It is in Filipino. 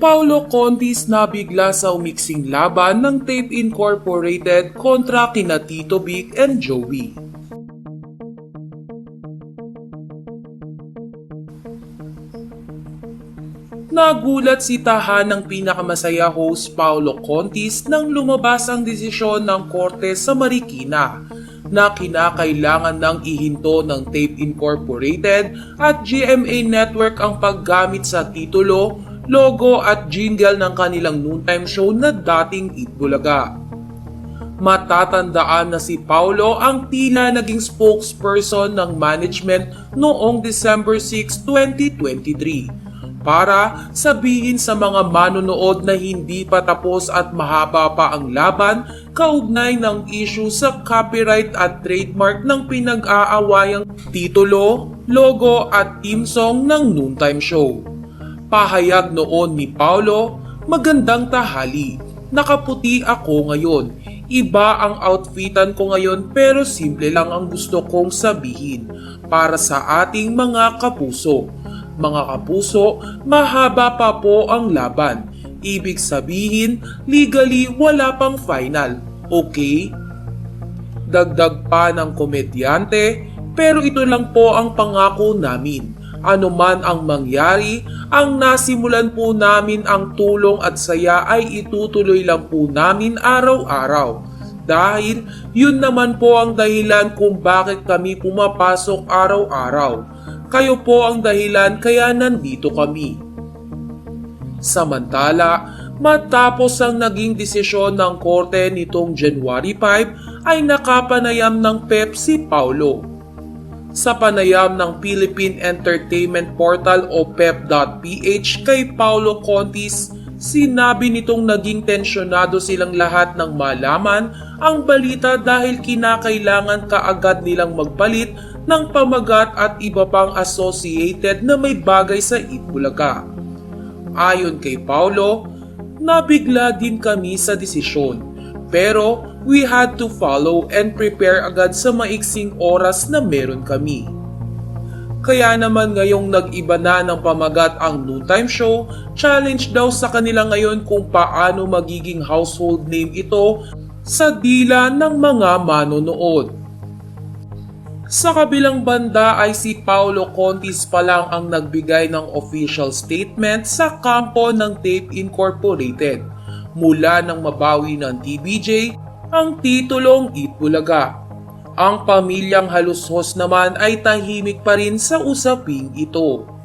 Paulo Contis nabigla sa umiksing laban ng Tape Incorporated kontra kina Tito Vic and Joey. Nagulat si tahanang pinakamasaya host Paulo Contis nang lumabas ang desisyon ng korte sa Marikina na kinakailangan ng ihinto ng Tape Incorporated at GMA Network ang paggamit sa titulo, logo at jingle ng kanilang noontime show na dating Itbulaga. Matatandaan na si Paulo ang tila naging spokesperson ng management noong December 6, 2023 para sabihin sa mga manonood na hindi pa tapos at mahaba pa ang laban kaugnay ng issue sa copyright at trademark ng pinag-aawayang titulo, logo at theme song ng noontime show. Pahayag noon ni Paulo, magandang tahali. Nakaputi ako ngayon. Iba ang outfitan ko ngayon pero simple lang ang gusto kong sabihin para sa ating mga kapuso. Mga kapuso, mahaba pa po ang laban. Ibig sabihin, legally wala pang final. Okay? Dagdag pa ng komedyante, pero ito lang po ang pangako namin. Ano man ang mangyari, ang nasimulan po namin ang tulong at saya ay itutuloy lang po namin araw-araw. Dahil yun naman po ang dahilan kung bakit kami pumapasok araw-araw. Kayo po ang dahilan kaya nandito kami. Samantala, matapos ang naging desisyon ng korte nitong January 5 ay nakapanayam ng PEP si Paulo. Sa panayam ng Philippine Entertainment Portal o pep.ph kay Paulo Contis, sinabi nitong naging tensyonado silang lahat ng malaman ang balita dahil kinakailangan kaagad nilang magpalit ng pamagat at iba pang associated na may bagay sa Itbulaga. Ayon kay Paulo, nabigla din kami sa desisyon. Pero we had to follow and prepare agad sa maiksing oras na meron kami. Kaya naman ngayong nag-iba na ng pamagat ang noontime show, challenge daw sa kanila ngayon kung paano magiging household name ito sa dila ng mga manonood. Sa kabilang banda ay si Paulo Contis pa lang ang nagbigay ng official statement sa kampo ng Tape Incorporated mula nang mabawi ng TBJ ang titulong Itbulaga. Ang pamilyang halushos naman ay tahimik pa rin sa usaping ito.